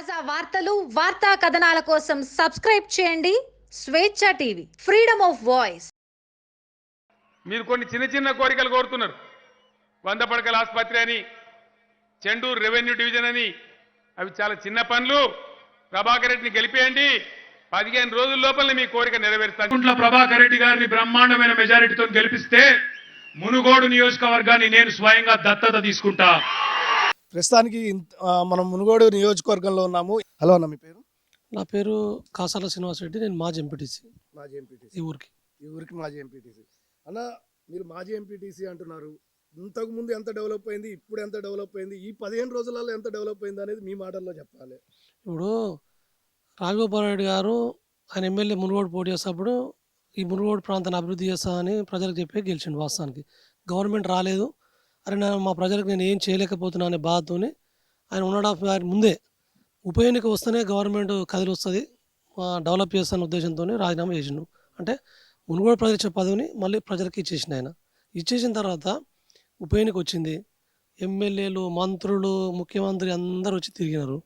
తాజా వార్తలు వార్తా కథనాల కోసం సబ్స్క్రైబ్ చేయండి. స్వేచ్ఛ టీవీ ఫ్రీడమ్ ఆఫ్ వాయిస్. మీరు కొన్ని చిన్న చిన్న కోరికలు కోరుతున్నారు. వంద పడకల ఆసుపత్రి అని చెండూరు రెవెన్యూ డివిజన్ అని అవి చాలా చిన్న పనులు. ప్రభాకర్ రెడ్డిని గెలిపేయండి. పదిహేను రోజుల లోపల మీ కోరిక నెరవేరుస్తాను. కుంట్ల ప్రభాకర్ రెడ్డి గారిని బ్రహ్మాండమైన మెజారిటీతో గెలిపిస్తే మునుగోడు నియోజకవర్గాన్ని నేను స్వయంగా దత్తత తీసుకుంటా. ప్రస్తుతానికి మనం మునుగోడు నియోజకవర్గంలో ఉన్నాము. హలో అన్న మీ పేరు? నా పేరు కాసాల శ్రీనివాస్ రెడ్డి నేను మాజీ ఎంపీటీసీ. మాజీ ఎంపీటీసీ. ఈ ఊరికి. ఈ ఊరికి మాజీ ఎంపీటీసీ. అన్న మీరు మాజీ ఎంపీటీసీ అంటున్నారు. ఇంతకు ముందు ఎంత డెవలప్ అయింది ఇప్పుడు ఎంత డెవలప్ అయింది ఈ పదిహేను రోజులలో ఎంత డెవలప్ అయింది అనేది మీ మాటల్లో చెప్పాలి. ఇప్పుడు రాజగోపాల్ రెడ్డి గారు ఆయన ఎమ్మెల్యే మునుగోడు పోటీ చేసినప్పుడు ఈ మునుగోడు ప్రాంతాన్ని అభివృద్ధి చేస్తానని ప్రజలకు చెప్పి గెలిచిండు వాస్తవానికి. గవర్నమెంట్ రాలేదు అరే నేను మా ప్రజలకు నేను ఏం చేయలేకపోతున్నా అనే బాధతోని ఆయన ఉండడం గారి ముందే ఉప ఎన్నిక వస్తేనే గవర్నమెంట్ కదిలి వస్తుంది. డెవలప్ చేస్తాన ఉద్దేశంతో రాజీనామా చేసిండు. అంటే మునుగోడు ప్రజలు పదవిని మళ్ళీ ప్రజలకి ఇచ్చేసిండు ఆయన. ఇచ్చేసిన తర్వాత ఉప ఎన్నిక వచ్చింది. ఎమ్మెల్యేలు మంత్రులు ముఖ్యమంత్రి అందరూ వచ్చి తిరిగినారు.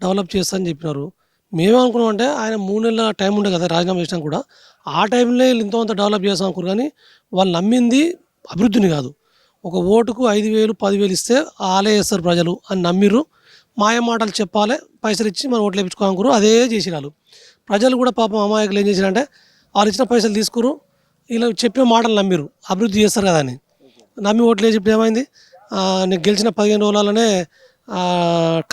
డెవలప్ చేస్తా అని చెప్పినారు. మేమేమనుకున్నాం అంటే ఆయన మూడు నెలల టైం ఉండే కదా రాజీనామా చేసినా కూడా ఆ టైంలో వీళ్ళు ఇంత డెవలప్ చేస్తాం అనుకున్నారు కానీ వాళ్ళు నమ్మింది అభివృద్ధిని కాదు. ఒక ఓటుకు ఐదు వేలు పదివేలు ఇస్తే ఆలే ప్రజలు అని నమ్మిర్రు. మాయ మాటలు చెప్పాలి పైసలు ఇచ్చి మనం ఓట్లు వేయించుకోనుకురు అదే చేసినారు. ప్రజలు కూడా పాపం అమాయకులు ఏం చేసిరంటే వాళ్ళు ఇచ్చిన పైసలు తీసుకురు ఇలా చెప్పిన మాటలు నమ్మిరు అభివృద్ధి చేస్తారు కదా అని. నమ్మి ఓట్లు వేసి ఇప్పుడు ఏమైంది? నేను గెలిచిన పదిహేను రోజులలోనే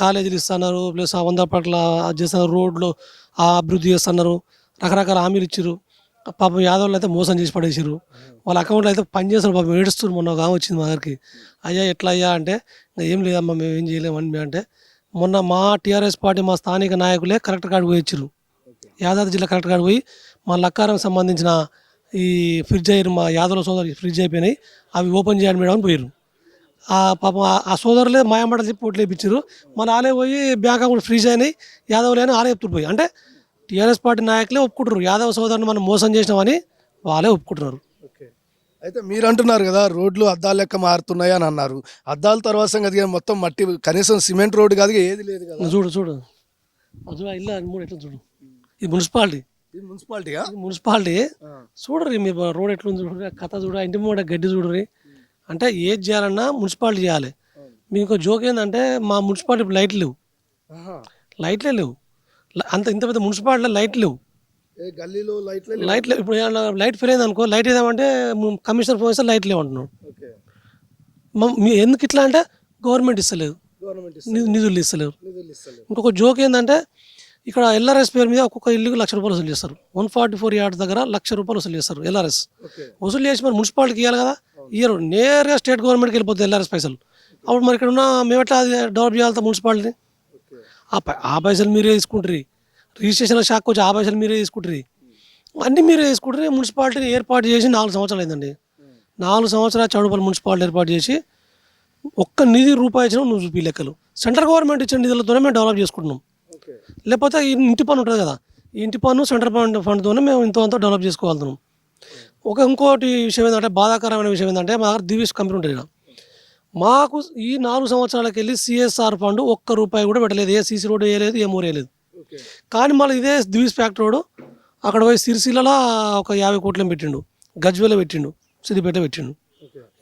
కాలేజీలు ఇస్తున్నారు ప్లస్ ఆ వంద పట్ల అది చేస్తున్నారు రోడ్లు ఆ అభివృద్ధి చేస్తున్నారు. రకరకాల హామీలు ఇచ్చారు పాపం యాదవులు అయితే మోసం చేసి పడేసారు వాళ్ళ అకౌంట్లో అయితే పని చేస్తారు పాపం ఏడుస్తున్నారు. మొన్న ఒక ఆమె వచ్చింది మా దగ్గరికి. అయ్యా ఎట్లా అయ్యా అంటే ఏం లేదమ్మా మేము ఏం చేయలేమని మేము అంటే మొన్న మా టీఆర్ఎస్ పార్టీ మా స్థానిక నాయకులే కలెక్టర్ కాడికి పోయి వచ్చారు యాదాద్రి జిల్లా కలెక్టర్ కాడికి పోయి మా లక్కారం సంబంధించిన ఈ ఫ్రిడ్జ్ అయ్యారు మా యాదవుల సోదరు ఫ్రిడ్జ్ అయిపోయినాయి. అవి ఓపెన్ చేయండి మేడం అని పోయారు ఆ పాపం ఆ- సోదరులే మాయమాటలు చెప్పి ఓట్లు వేయించారు మన ఆలే పోయి బ్యాంక్ అకౌంట్ ఫ్రీజ్ అయినాయి. యాదవులు అని ఆలే చెప్తుంటే పోయి. అంటే టీఆర్ఎస్ పార్టీ నాయకులే ఒప్పుకుంటారు యాదవ సోదరుని మనం మోసం చేసినామని వాళ్ళే ఒప్పుకుంటున్నారు. అయితే మీరు అంటున్నారు కదా రోడ్లు అద్దాల లెక్క మారుతున్నాయి అని అన్నారు. అద్దాల తర్వాత కానీ మొత్తం మట్టి కనీసం సిమెంట్ రోడ్డు కాదు ఏది లేదు కదా. చూడు చూడు. చూడు ఇల్లు మూడు ఎట్లా చూడు. ఇది మున్సిపాలిటీ. ఇది మున్సిపాలిటీ. చూడరు మీరు రోడ్ ఎట్లుంది చూడరు కథ చూడరు ఇంటి ముంగట గడ్డి చూడరు అంటే ఏది చేయాలన్నా మున్సిపాలిటీ చేయాలి. మీకు జోక్ ఏంటంటే మా మున్సిపాలిటీ లైట్లు లేవు. లైట్లే లేవు. అంత ఇంత పెద్ద మున్సిపాలిటీలో లైట్లు లేవు. గల్లీలో లైట్లే లేవు. లైట్ లేవు. ఇప్పుడు లైట్ ఫెయిల్ అయింది అనుకో లైట్ ఏదామంటే కమిషనర్ ఫోన్ చేస్తే లైట్ లేవు అంటున్నాడు ఎందుకు ఇట్లా అంటే గవర్నమెంట్ ఇస్తలేదు. నిధులు ఇస్తలేరు ఇంకొక జోక్ ఏంటంటే ఇక్కడ ఎల్ఆర్ఎస్ పేరు మీద ఒక్కొక్క ఇల్లుకి లక్ష రూపాయలు వసూలు చేస్తారు. వన్ ఫార్టీ ఫోర్ యార్డ్స్ దగ్గర లక్ష రూపాయలు వసూలు చేస్తారు ఎల్ఆర్ఎస్. వసూలు చేసి మరి మున్సిపాలిటీకి ఇవ్వాలి కదా? ఇయ్యరు. నేరుగా స్టేట్ గవర్నమెంట్కి వెళ్ళిపోతుంది ఎల్ఆర్ఎస్ పైసలు. అప్పుడు మరి ఇక్కడ ఉన్న మేము ఎట్లా అది డెవలప్ చేయాలి మున్సిపాలిటీని? ఓకే ఆ పై ఆ పైసలు మీరే తీసుకుంటారు రిజిస్ట్రేషన్ షాక్ వచ్చి ఆ పైసలు మీరే తీసుకుంటారు అన్నీ మీరే తీసుకుంటారు మున్సిపాలిటీని ఏర్పాటు చేసి నాలుగు సంవత్సరాలు అయిందండి. నాలుగు సంవత్సరాలు చౌడపల్లి మున్సిపాలిటీ ఏర్పాటు చేసి ఒక్క నిధి రూపాయి ఇచ్చినా నువ్వు చూపి లెక్కలు. సెంట్రల్ గవర్నమెంట్ ఇచ్చిన నిధులతోనే మేము డెవలప్ చేసుకుంటున్నాం. లేకపోతే ఈ ఇంటి పన్ను ఉంటుంది కదా. ఈ ఇంటి పన్ను సెంట్రల్ ఫండ్ ఫండ్తోనే మేము ఇంతో అంత డెవలప్ చేసుకోగలుగుతున్నాం. ఒక ఇంకోటి విషయం ఏంటంటే బాధాకరమైన విషయం ఏంటంటే మా దగ్గర దివిస్ కంపెనీ ఉంటుంది మాకు ఈ నాలుగు సంవత్సరాలకు వెళ్ళి సిఎస్ఆర్ ఫండ్ ఒక్క రూపాయి కూడా పెట్టలేదు. ఏ సీసీ రోడ్ వేయలేదు ఏ మూరు వేయలేదు. కానీ మళ్ళీ ఇదే దివిస్ ఫ్యాక్టరీ రోడ్ అక్కడ పోయి సిరిసిల్లలో ఒక యాభై కోట్లను పెట్టిండు. గజ్వేలో పెట్టిండు సిద్దిపేట పెట్టిండు.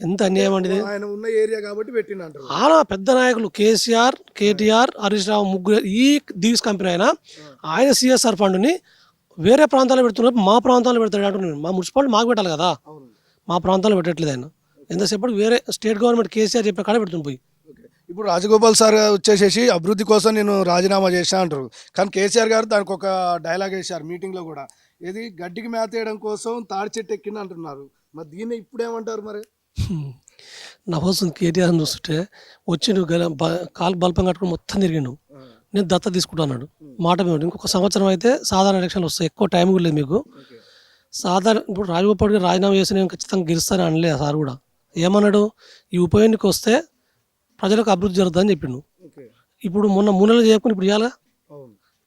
ఎంత అన్యాయం అండి ఆయన ఉన్న ఏరియా కాబట్టి పెట్టిండు చాలా పెద్ద నాయకులు కేసీఆర్ కేటీఆర్ హరీష్ రావు ముగ్గురు ఈ దివిస్ కంపెనీ అయినా ఆయన సిఎస్ఆర్ ఫండ్ని వేరే ప్రాంతాల్లో పెడుతున్నారు మా ప్రాంతాల్లో పెడతాడు అంటున్నాను మా మున్సిపాలిటీ మాకు పెట్టాలి కదా. మా ప్రాంతాల్లో పెట్టట్లేదు ఆయన. ఎంతసేపటి వేరే స్టేట్ గవర్నమెంట్ కేసీఆర్ చెప్పిన కాడ పెడుతుంది పోయి. ఇప్పుడు రాజగోపాల్ సార్ వచ్చేసేసి అభివృద్ధి కోసం నేను రాజీనామా చేశా అంటారు. కానీ కేసీఆర్ గారు దానికి ఒక డైలాగ్ వేశారు మీటింగ్లో కూడా. ఏది? గడ్డికి మేత వేయడం కోసం తాడి చెట్టు ఎక్కింది అంటున్నారు. మరి దీన్ని ఇప్పుడు ఏమంటారు మరి నవ్వుతుంది కేటీఆర్ చూస్తుంటే వచ్చి నువ్వు గల కాలు బల్పం కట్టుకుని మొత్తం తిరిగిండు. నేను దత్త తీసుకుంటా అన్నాడు. మాట మీద ఇంకొక సంవత్సరం అయితే సాధారణ ఎలక్షన్లు వస్తాయి. ఎక్కువ టైం కూడా లేదు మీకు. సాధారణ ఇప్పుడు రాజగోపాల్ గారు రాజీనామా చేసి నేను ఖచ్చితంగా గెలుస్తానని అనలే సార్ కూడా. ఏమన్నాడు? ఈ ఉప ఎన్నిక వస్తే ప్రజలకు అభివృద్ధి జరుగుతుందని చెప్పిండు. ఇప్పుడు మొన్న మూడు నెలలు చేయకుండా ఇప్పుడు చేయాలా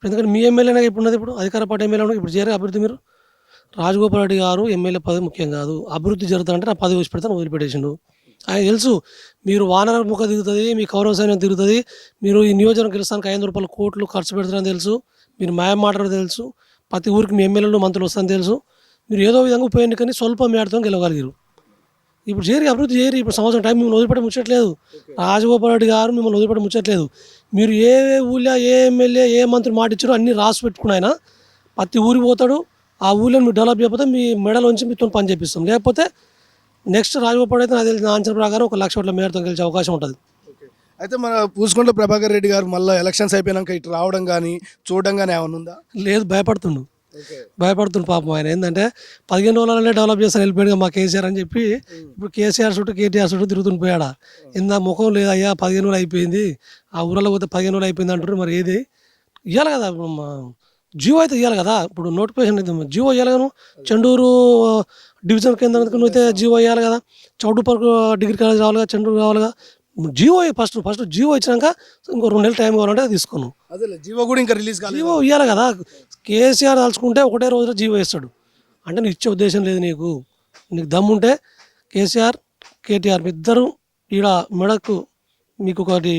ఎందుకంటే మీ ఎమ్మెల్యేనే ఇప్పుడు ఉన్నది ఇప్పుడు? అధికార పార్టీ ఎమ్మెల్యే ఇప్పుడు చేయరు అభివృద్ధి మీరు? రాజగోపాల్ రెడ్డి గారు ఎమ్మెల్యే పదవి ముఖ్యం కాదు. అభివృద్ధి జరుగుతుందంటే నా పదవి వచ్చి పెడతాను వదిలిపెట్టేసిండు. ఆయన తెలుసు మీరు వానర ముఖ దిగుతుంది మీ కౌరవ సైన్యం తిరుగుతుంది మీరు ఈ నియోజకవర్గం గెలుస్తానికి ఐదు రూపాయల కోట్లు ఖర్చు పెడతారని తెలుసు మీరు మాయం మాట్లాడడం తెలుసు ప్రతి ఊరికి మీ ఎమ్మెల్యేలు మంత్రులు వస్తారని తెలుసు మీరు ఏదో విధంగా ఉప ఎన్నికని స్వల్ప మేడతో గెలవగలిగారు ఇప్పుడు చేరి అభివృద్ధి చేయరు ఇప్పుడు సంవత్సరం టైం మిమ్మల్ని వదిలిపెట్టి ముచ్చట్లేదు. రాజగోపాల్ రెడ్డి గారు మిమ్మల్ని వదిలిపెట్టి ముచ్చట్లేదు. మీరు ఏ ఊళ్ళో ఏ ఎమ్మెల్యే ఏ మంత్రి మాట ఇచ్చారో అన్నీ రాసి పెట్టుకుని ఆయన ప్రతి ఊరికి పోతాడు. ఆ ఊళ్ళో మీరు డెవలప్ చేయకపోతే మీ మెడలోంచి మీతో పని చేపిస్తాం. లేకపోతే నెక్స్ట్ రాజగోపాల్ అయితే నాకు తెలిసిన అంచనా ప్రకారం ఒక లక్ష ఓట్ల మేరతో గెలిచే అవకాశం ఉంటుంది. అయితే మన పూసుకుంట్ల ప్రభాకర్ రెడ్డి గారు మళ్ళీ ఎలక్షన్స్ అయిపోయినాక ఇటు రావడం కానీ చూడడం కానీ ఏమైనా ఉందా? లేదు భయపడుతుండు. భయపడుతుండు పాపం ఆయన. ఏంటంటే పదిహేను రోజులనే డెవలప్ చేస్తాను వెళ్ళిపోయాడు మా కేసీఆర్ అని చెప్పి ఇప్పుడు కేసీఆర్ చుట్టూ కేటీఆర్ చుట్టూ తిరుగుతుండి పోయాడా. ఇందా ముఖం లేదు అయ్యా పదిహేను రోజులు అయిపోయింది. ఆ ఊరలో పోతే పదిహేను రోజులు అయిపోయింది అంటారు మరి ఏది? ఇవ్వాలి కదా జియో అయితే ఇవ్వాలి కదా. ఇప్పుడు నోటిఫికేషన్ అయితే జియో ఇవ్వాలి కదా నువ్వు. చెండూరు డివిజన్ నువ్వు అయితే జియో ఇవ్వాలి కదా. చౌడు పార్క్ డిగ్రీ కాలేజ్ రావాలి కదా చెండూరు రావాలిగా జియో ఫస్ట్ ఫస్ట్ జియో ఇచ్చినాక ఇంకో రెండు నెలలు టైం కావాలంటే అది తీసుకోను అదే జీవో కూడా ఇంకా రిలీజ్ కాలేదు. జీవో ఇవ్వాలి కదా. కేసీఆర్ తలుచుకుంటే ఒకటే రోజులో జీవో ఇస్తాడు అంటే నీకు ఇచ్చే ఉద్దేశం లేదు నీకు. నీకు దమ్ముంటే కేసీఆర్ కేటీఆర్ ఇద్దరు ఈడ మెడకు మీకు ఒకటి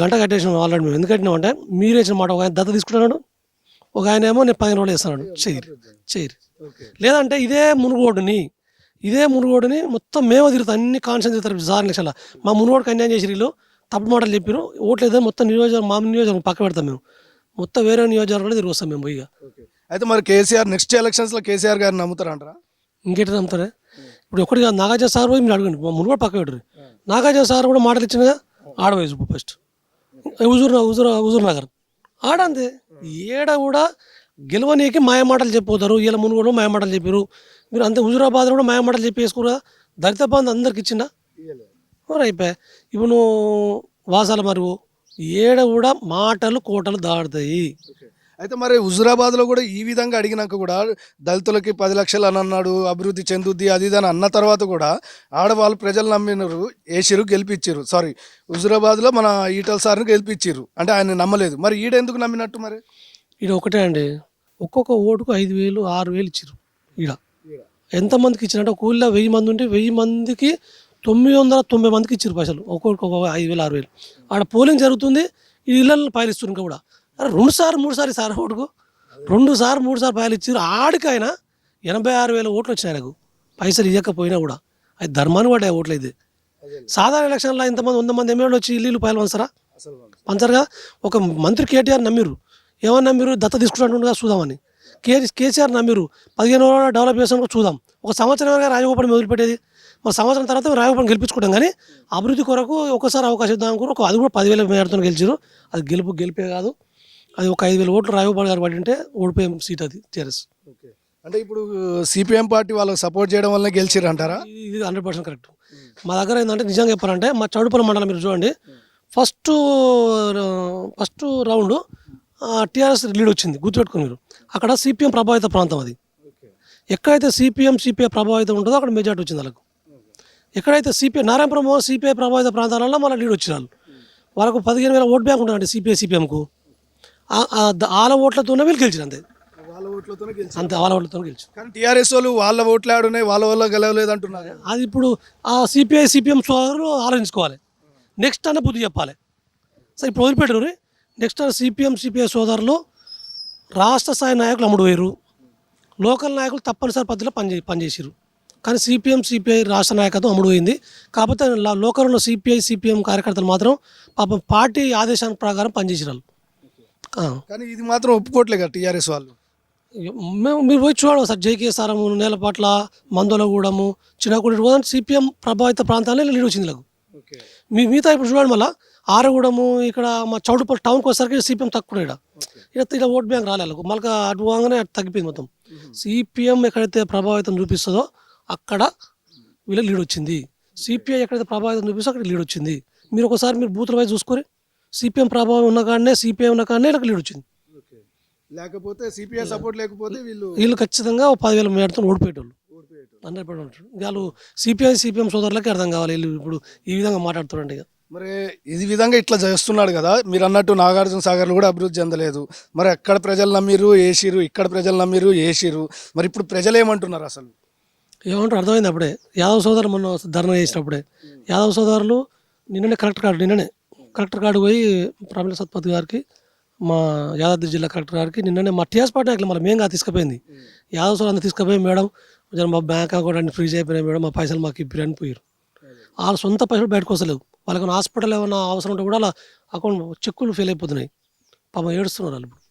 గంట కట్టేసిన ఆల్రెడీ మేము. ఎందుకు కట్టినామంటే మీరు వేసిన మాట ఒక ఆయన దత్త తీసుకుంటున్నాడు ఒక ఆయన ఏమో నేను పదిహేను రోజులు వేస్తున్నాడు చేయరు చేయరు లేదంటే ఇదే మునుగోడుని ఇదే మునుగోడుని మొత్తం మేము తిరుగుతాం అన్ని కాన్సెన్స్ తిరుగుతారు. సార్ లక్షల మా మునుగోడుకి అన్యాయం చేసి వీళ్ళు తప్పు మాటలు చెప్పారు ఓట్లేదు మొత్తం నియోజకవర్గం మా నియోజకవర్గం పక్క పెడతాం మేము. మొత్తం వేరే నియోజకవర్గంలో తిరిగి వస్తాం మేము పోయిగా. అయితే మరి కేసీఆర్ నెక్స్ట్ ఎలక్షన్స్లో కేసీఆర్ గారిని నమ్ముతారంటారా? ఇంకేంటి నమ్ముతారే? ఇప్పుడు ఒకటి కాదు నాగార్జున సార్ పోయి మీరు అడగండి. మునుగోడు పక్క పెట్టరు. నాగార్జున సార్ కూడా మాటలు ఇచ్చినగా ఆడవేసు ఫస్ట్ హుజూర్ హుజూర్ హుజూర్ నగర్. ఆడంతే. ఏడ కూడా గెలవనీకి మాయ మాటలు చెప్పిపోతారు. వీళ్ళ మునుగోడు మాయ మాటలు చెప్పారు మీరు అంతే హుజూరాబాద్ కూడా మాయ మాటలు చెప్పేసుకురా? దళిత బంధు అందరికి ఇచ్చిందా? మరి అయిపోయా ఇప్పుడు నువ్వు వాసాల మరువు ఏడ కూడా మాటలు కోటలు దాడుతాయి అయితే మరి హుజురాబాద్లో కూడా ఈ విధంగా అడిగినాక కూడా దళితులకి పది లక్షలు అని అన్నాడు అభివృద్ధి చెందుద్ది అది ఇది అని అన్న తర్వాత కూడా ఆడవాళ్ళు ప్రజలు నమ్మినారు ఏసిరు గెలిపించారు సారీ హుజురాబాద్లో మన ఈటల సార్ని గెలిపించారు అంటే ఆయన నమ్మలేదు. మరి ఈడ ఎందుకు నమ్మినట్టు మరి? ఈడ ఒకటే అండి. ఒక్కొక్క ఓటుకు ఐదు వేలు ఆరు వేలు ఇచ్చారు ఈడ. ఎంతమందికి ఇచ్చినట్టు ఒక ఊళ్ళో వెయ్యి మంది ఉంటే వెయ్యి మందికి తొమ్మిది వందల తొంభై మందికి ఇచ్చారు పైసలు. ఒక్కొక్క ఒక్కొక్క ఐదు వేలు ఆరు వేలు. ఆడ పోలింగ్ జరుగుతుంది ఈ ఇళ్ళని పాయలిస్తారు ఇంకా కూడా. అరే రెండు సార్లు మూడు సార్లు సార్ ఓటుకు. రెండు సార్లు మూడు సార్లు పాయలు ఇచ్చారు. ఆడికైనా ఎనభై ఆరు వేల ఓట్లు వచ్చినాయి నాకు పైసలు ఇవ్వకపోయినా కూడా. అది ధర్మాన్ని పడ్డాయి ఓట్లు అయితే సాధారణ ఎలక్షన్లో ఇంతమంది వంద మంది ఎమ్మెల్యేలు వచ్చి ఇల్లు పాయలు పంచరా? పంచరు. కదా ఒక మంత్రి కేటీఆర్ నమ్మిరు ఏమని నమ్మిరు దత్త తీసుకుంటుండగా చూద్దామని. కే కేసీఆర్ నమ్మిరు పదిహేను రోజులు డెవలప్ చేసాక చూద్దాం. ఒక సంవత్సరం రాజగోపాల్ వదిలిపెట్టేది ఒక సంవత్సరం తర్వాత రాజగోపాల్ గెలిపించుకుంటాం కానీ అభివృద్ధి కొరకు ఒకసారి అవకాశం ఇద్దాం అనుకుని ఒక అది కూడా పదివేల మేరతో గెలిచారు అది గెలుపు గెలిపే కాదు. అది ఒక ఐదు వేల ఓట్లు రాజగోపాల్ గారు పడింటే ఓడిపోయే సీట్ అది టీఆర్ఎస్. అంటే ఇప్పుడు సిపిఎం పార్టీ వాళ్ళకి సపోర్ట్ చేయడం వల్ల గెలిచిర్రు అంటారా? ఇది హండ్రెడ్ పర్సెంట్ కరెక్ట్. మా దగ్గర ఏంటంటే నిజంగా చెప్పాలంటే మా చౌడుపల్లి మండలం మీరు చూడండి. First first round TRS lead వచ్చింది గుర్తుపెట్టుకుని మీరు. అక్కడ సిపిఎం ప్రభావిత ప్రాంతం అది. ఎక్కడైతే సిపిఎం సిపిఐ ప్రభావితం ఉంటుందో అక్కడ మెజార్టీ వచ్చింది వాళ్ళకు. ఎక్కడైతే సిపిఐ నారాయణపురం సిపిఐ ప్రభావిత ప్రాంతాలలో మళ్ళీ లీడ్ వచ్చిన వాళ్ళు వాళ్ళకు పదిహేను వేల ఓట్ బ్యాంక్ ఉంటుందండి సిపిఐ సిపిఎంకు వాళ్ళ ఓట్లతోనే వీళ్ళు గెలిచారు అంతే. గెలిచి అంతే వాళ్ళ ఓట్లతో గెలిచారు. కానీ టీఆర్ఎస్ వాళ్ళు వాళ్ళ ఓట్లు ఆడున్నాయి వాళ్ళ వల్ల గెలవలేదు అంటున్నారు అది ఇప్పుడు ఆ సిపిఐ సిపిఎం సోదరులు ఆలోచించుకోవాలి. నెక్స్ట్ అన్న బుద్ధి చెప్పాలి. సరే ఇప్పుడు వదిలిపెట్టరు నెక్స్ట్ అన్న సిపిఎం సిపిఐ సోదరులు రాష్ట్ర స్థాయి నాయకులు అమ్ముడు వేరు లోకల్ నాయకులు తప్పనిసరి పద్ధతిలో పనిచే పనిచేసారు కానీ సిపిఎం సిపిఐ రాష్ట్ర నాయకత్వం అమ్ముడు పోయింది కాకపోతే లోకల్లో సిపిఐ సిపిఎం కార్యకర్తలు మాత్రం పాపం పార్టీ ఆదేశాల ప్రకారం ఆ. కానీ ఇది మాత్రం ఒప్పుకోవట్లేదు కదా టీఆర్ఎస్ వాళ్ళు? మేము మీరు పోయి చూడండి సార్ జేకే సారము నేలపట్ల మందలగూడము చిన్నగూడ పోదంటే సిపిఎం ప్రభావిత ప్రాంతాలే లీడ్ వచ్చింది మీ మిగతా ఇప్పుడు చూడండి మళ్ళీ. ఆరగూడము ఇక్కడ మా చౌటుపల్లి టౌన్కి వచ్చేసరికి సిపిఎం తక్కువ ఇక్కడ ఇక్కడ ఇక్కడ ఓట్ బ్యాంక్ రాలేదు మళ్ళీ అటు పోగానే అటు తగ్గిపోయింది మొత్తం. సిపిఎం ఎక్కడైతే ప్రభావితం చూపిస్తుందో అక్కడ వీళ్ళకి లీడ్ వచ్చింది. సిపిఐ ఎక్కడైతే ప్రభావితం చూపిస్తుందో అక్కడ లీడ్ వచ్చింది. మీరు ఒకసారి మీరు బూతుల వైపు చూసుకొని సిపిఎం ప్రభావం ఉన్న కాడనే సిపిఐ ఉన్న కాడనే వీళ్ళకి లీడ్ వచ్చింది. లేకపోతే సిపిఐ సపోర్ట్ లేకపోతే వీళ్ళు వీళ్ళు ఖచ్చితంగా పదివేల మేడతో ఓడిపోయేటోళ్ళు. హండ్రెడ్ పర్సెంట్ వాళ్ళు సిపిఐ సిపిఎం సోదరులకి అర్థం కావాలి. వీళ్ళు ఇప్పుడు ఈ విధంగా మాట్లాడుతున్నారండి ఇక. మరి ఇది విధంగా ఇట్లా చేస్తున్నాడు కదా. మీరు అన్నట్టు నాగార్జున సాగర్లో కూడా అభివృద్ధి చెందలేదు. మరి అక్కడ ప్రజలు నమ్మిరు ఏసిరు ఇక్కడ ప్రజలు నమ్మిరు ఏసిరు మరి ఇప్పుడు ప్రజలు ఏమంటున్నారు అసలు? ఏమంటారు? అర్థమైంది అప్పుడే. యాదవ్ సోదరులు మొన్న ధర్నా చేసినప్పుడే. యాదవ్ సోదరులు నిన్ననే కలెక్టర్ కార్డు నిన్ననే కలెక్టర్ కార్డు పోయి ప్రమిళ సత్పతి గారికి మా యాదాద్రి జిల్లా కలెక్టర్ గారికి నిన్ననే మా టీఎస్ పార్టీ మరి మళ్ళీ మేము కాదు తీసుకుపోయింది. యాదవ్ సోదరు అంతా తీసుకుపోయి మేడం కొంచెం మా బ్యాంక్ అకౌంట్ అన్ని ఫ్రీజ్ అయిపోయినాయి మేడం మా పైసలు మాకు ఇప్పి అని పోయారు వాళ్ళ సొంత పైసలు బయటకు వస్తలేవు. వాళ్ళకి హాస్పిటల్ ఏమైనా అవసరం ఉంటే కూడా అలా అకౌంట్ చెక్కులు ఫెయిల్ అయిపోతున్నాయి. పాపం ఏడుస్తున్నారు వాళ్ళు ఇప్పుడు.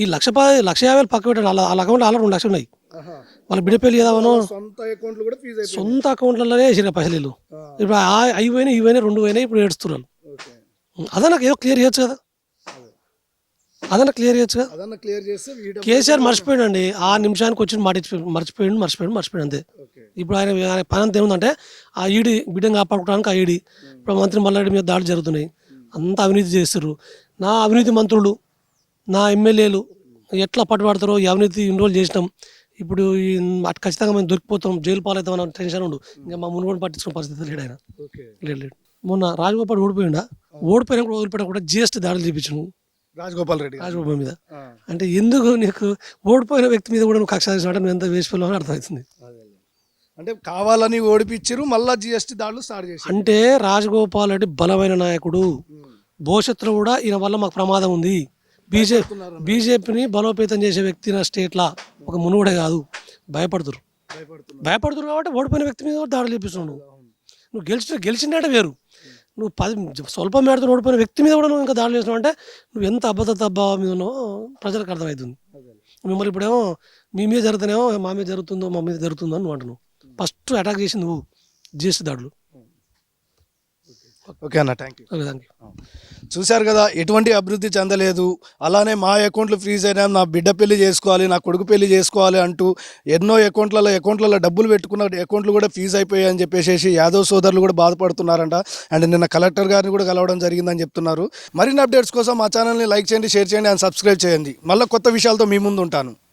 ఈ లక్ష పది లక్ష యాభై వేలు పక్క పెట్టారు వాళ్ళ వాళ్ళ అకౌంట్లో అలా రెండు లక్షలు ఉన్నాయి. వాళ్ళ బిడ్డ పెళ్ళి చేద్దామనో సొంత అకౌంట్లు కూడా ఫీజు అయిపోయింది సొంత అకౌంట్లలోనే వేసిన పైసలు వీళ్ళు. ఇప్పుడు ఆ- అవి పోయినాయి ఇవి రెండు పోయినాయి ఇప్పుడు ఏడుస్తున్నారు. ఓకే. అదే నాకు ఏదో క్లియర్ చేయొచ్చు కదా. అదన్నా క్లియర్ చేయొచ్చు కదా. క్లియర్ చేస్తే కేసీఆర్ మర్చిపోయాడండి. ఆ నిమిషానికి వచ్చి మాట మర్చిపోయాడు మర్చిపోయాడు మర్చిపోయాడు అంతే. ఇప్పుడు ఆయన ఆయన పని అంతా ఏముందంటే ఆ ఈడి బిడ్డను కాపాడుకోవడానికి ఆ ఈడి. ఇప్పుడు మంత్రి మల్లారెడ్డి మీద దాడులు జరుగుతున్నాయి. అంతా అవినీతి చేస్తారు నా అవినీతి మంత్రులు నా ఎమ్మెల్యేలు ఎట్లా పట్టుబడతారో ఈ అవినీతి ఇన్రోల్ చేసినాం. ఇప్పుడు అటు ఖచ్చితంగా మేము దొరికిపోతాం జైలు పాలవుతాం అన్న టెన్షన్ ఉండు. ఇంకా మా మునుగోడు పట్టించుకున్న పరిస్థితి లేడు ఆయన. లేడు లేడు మొన్న రాజగోపాల్ ఓడిపోయిండా? ఓడిపోయినా కూడా వదిలిపెట్టా కూడా జిఎస్టీ దాడులు చేయించాను రాజగోపాల్ రెడ్డి. రాజగోపాల్ మీద. అంటే ఎందుకు నీకు ఓడిపోయిన వ్యక్తి మీద కూడా నువ్వు కక్ష నువ్వు ఎంత వేసిపోయావు అని అర్థమవుతుంది. అంటే కావాలని ఓడిపించారు మళ్ళా జిఎస్టీ దాడులు స్టార్ట్ చేశారు అంటే రాజగోపాల్ రెడ్డి బలమైన నాయకుడు. భవిష్యత్తులో కూడా ఈయన వల్ల మాకు ప్రమాదం ఉంది. బీజేపీ బీజేపీని బలోపేతం చేసే వ్యక్తి నా స్టేట్లా ఒక మునుగుడే కాదు. భయపడుతురు. భయపడుతున్నారు. భయపడుతురు కాబట్టి ఓడిపోయిన వ్యక్తి మీద కూడా దాడులు చేపిస్తున్నావు నువ్వు. నువ్వు గెలిచిన గెలిచిందంటే వేరు. నువ్వు పది స్వల్ప మేడతో ఓడిపోయిన వ్యక్తి మీద కూడా నువ్వు ఇంకా దాడులు చేసినావు అంటే నువ్వు ఎంత అబద్ధత అబ్బావ మీద ఉన్నావో ప్రజలకు అర్థమవుతుంది. మిమ్మల్ని ఇప్పుడేమో మీ మీద జరుగుతానేమో మా మీద జరుగుతుందో మా మీద జరుగుతుందో అని నువ్వు అంటున్నావు. ఫస్ట్ అటాక్ చేసింది నువ్వు. జిఎస్టీ దాడులు. ఓకే. అన్న థ్యాంక్ యూ థ్యాంక్ యూ చూశారు కదా ఎటువంటి అభివృద్ధి చెందలేదు. అలానే మా అకౌంట్లు ఫ్రీజ్ అయినా నా బిడ్డ పెళ్ళి చేసుకోవాలి నా కొడుకు పెళ్ళి చేసుకోవాలి అంటూ ఎన్నో అకౌంట్లలో అకౌంట్లలో డబ్బులు పెట్టుకున్న అకౌంట్లు కూడా ఫీజు అయిపోయాయి అని చెప్పేసి యాదవ్ సోదరులు కూడా బాధపడుతున్నారంట. అండ్ నిన్న కలెక్టర్ గారిని కూడా కలవడం జరిగిందని చెప్తున్నారు. మరిన్ని అప్డేట్స్ కోసం మా ఛానల్ని లైక్ చేయండి షేర్ చేయండి అండ్ సబ్స్క్రైబ్ చేయండి. మళ్ళీ కొత్త విషయాలతో మీ ముందు ఉంటాను.